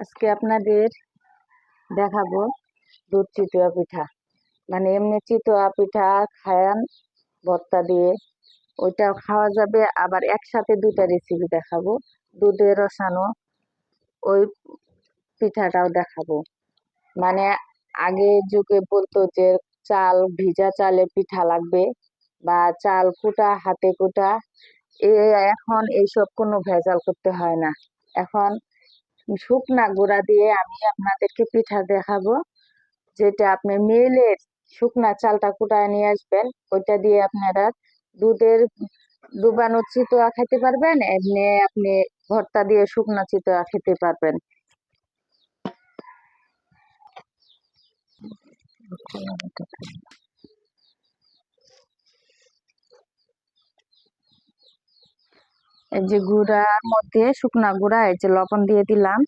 আজকে আপনাদের দেখাবো দুধ চিতোয়া পিঠা। মানে এমনি চিতোয়া পিঠা খায়ান, ভর্তা দিয়ে। ওইটাও খাওয়া যাবে, আবার একসাথে দুইটা রেসিপি দেখাবো। দুধে রসানো ওই পিঠাটাও দেখাবো। মানে আগে যুগে বলতো যে চাল, ভিজা চালে পিঠা লাগবে বা চাল কুটা, হাতে কুটা। এ এখন এইসব কোনো ভেজাল করতে হয় না। এখন শুকনা গুঁড়া দিয়ে আমি আপনাদেরকে পিঠা দেখাবো। যেটা আপনি মিলের শুকনা চালটা কুটায় নিয়ে আসবেন, ওইটা দিয়ে আপনারা দুধের ডুবানো চিতোয়া খেতে পারবেন, এমনি আপনি ভর্তা দিয়ে শুকনা চিতোয়া খেতে পারবেন। এই যে গুঁড়ার মধ্যে শুকনা গুঁড়া, এই যে লবণ দিয়ে দিলাম।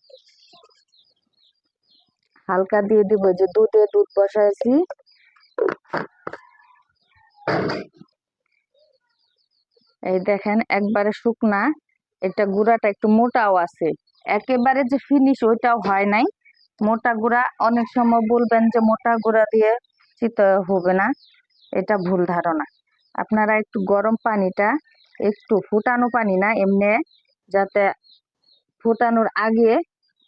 হালকা দিয়ে দিব যে দুধে দুধ বসাইছি। এই দেখেন, একবারে শুকনা। এটা গুঁড়াটা একটু মোটাও আছে। একেবারে যে ফিনিশ ওইটাও হয় নাই। মোটা গুঁড়া, অনেক সময় বলবেন যে মোটা গুঁড়া দিয়ে চিত হবে না। এটা ভুল ধারণা। আপনারা একটু গরম পানিটা একটু ফুটানো পানি না, এমনি যাতে ফুটানোর আগে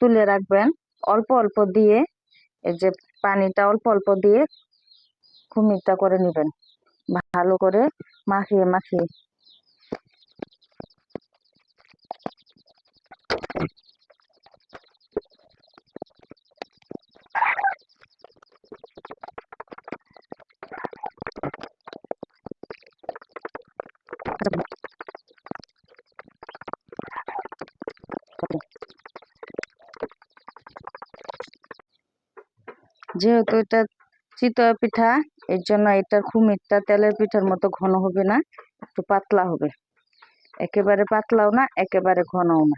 তুলে রাখবেন। অল্প অল্প দিয়ে এই যে পানিটা অল্প অল্প দিয়ে খুমিরটা করে নেবেন। ভালো করে মাখিয়ে মাখিয়ে। যেহেতু এটা চিতয়া পিঠা, এর জন্য এটার খুমিরটা তেলের পিঠার মতো ঘন হবে না, একটু পাতলা হবে। একেবারে পাতলাও না, একেবারে ঘনও না।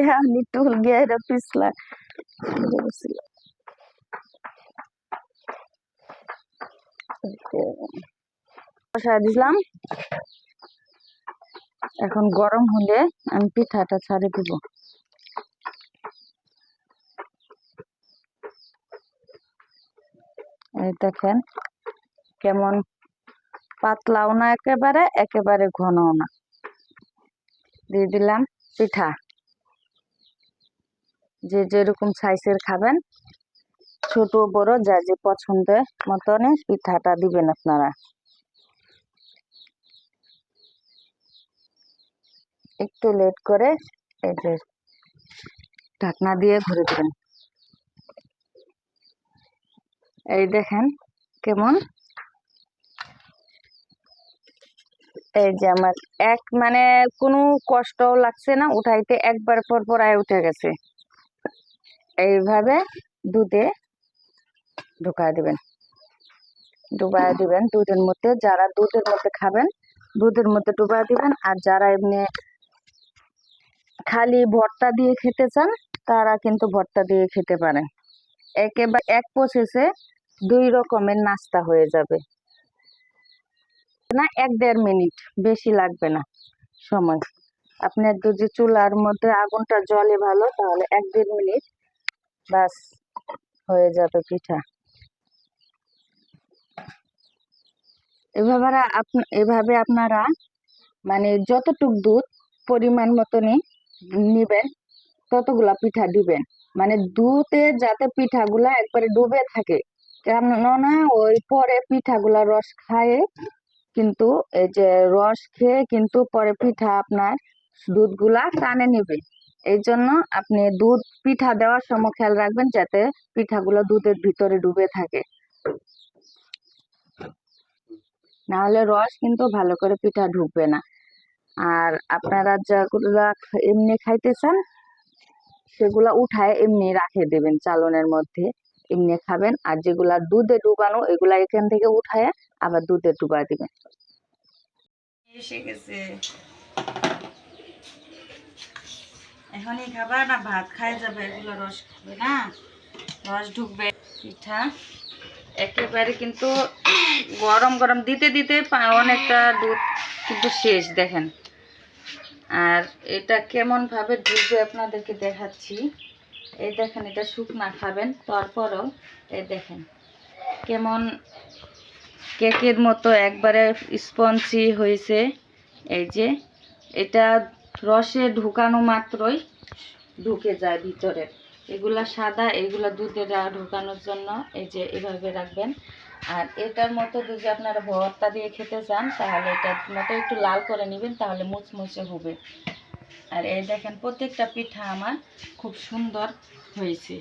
यानी टूल দিলাম এখন গরম হলে আমি পিঠাটা ছাড়ে দিব। এই দেখেন কেমন পাতলাও না একেবারে একেবারে ঘন না। দিয়ে দিলাম পিঠা। যে যেরকম সাইজের খাবেন, ছোট বড়, যা যে পছন্দের মতন পিঠাটা দিবেন আপনারা। একটু লেট করে এই যে ঢাকনা দিয়ে ঘুরে দেবেন। এই দেখেন কেমন। এই যে আমার এক মানে কোনো কষ্টও লাগছে না, উঠাইতে একবার পর পর আয় উঠে গেছে। এইভাবে দুধে ঢুকায় দিবেন। ডুবায় দিবেন দুধের মধ্যে। যারা দুধের মধ্যে খাবেন, দুধের মধ্যে ডুবায় দিবেন। আর যারা এমনি খালি ভর্তা দিয়ে খেতে চান, তারা কিন্তু ভর্তা দিয়ে খেতে পারেন। একেবারে এক প্রসেসে দুই রকমের নাস্তা হয়ে যাবে। না, এক দেড় মিনিট বেশি লাগবে না সময়। আপনার যদি চুলার মধ্যে আগুনটা জলে ভালো, তাহলে এক দেড় মিনিট বাস হয়ে যাবে পিঠা। এভাবে এভাবে আপনারা মানে যতটুক দুধ পরিমাণ মতনই নিবেন, ততগুলা পিঠা দিবেন। মানে দুধে যাতে পিঠাগুলা একবারে ডুবে থাকে, কেননা ওই পরে পিঠাগুলা রস খায় কিন্তু এই যে রস খেয়ে কিন্তু পরে পিঠা আপনার দুধগুলা টানে নিবে। এই জন্য আপনি দুধ পিঠা দেওয়ার সময় খেয়াল রাখবেন যাতে পিঠাগুলো দুধের ভিতরে ডুবে থাকে। নাহলে রস কিন্তু ভালো করে পিঠা ঢুকবে না। আর আপনারা যেগুলা এমনি খাইতে চান সেগুলা উঠায় এমনি রাখে দেবেন চালনের মধ্যে। এমনি খাবেন আর যেগুলা দুধে ডুবানো, এগুলা এখান থেকে উঠায় আবার দুধে ডুবা দিবেন। এসে গেছে। এখনই খাবার না ভাত খাই যাবে এগুলো রস খাবে না। রস ঢুকবে পিঠা। একেবারে কিন্তু গরম গরম দিতে দিতে অনেকটা দুধ কিন্তু শেষ, দেখেন। আর এটা কেমন ভাবে ঢুকবে আপনাদেরকে দেখাচ্ছি। এই দেখেন, এটা শুকনা খাবেন, তারপরও এই দেখেন, কেমন কেকের মতো একবারে স্পঞ্জি হয়েছে। এই যে, এটা রসে ঢুকানো মাত্রই ঢুকে যায় ভিতরে। এগুলা সাদা, এগুলা দুধে ঢুকানোর জন্য এই যে এভাবে রাখবেন। আর এটার মতো যদি আপনারা ভর্তা দিয়ে খেতে চান, তাহলে এটার মতো একটু লাল করে নেবেন, তাহলে মুচমুচে হবে। আর এই দেখেন, প্রত্যেকটা পিঠা আমার খুব সুন্দর হয়েছে।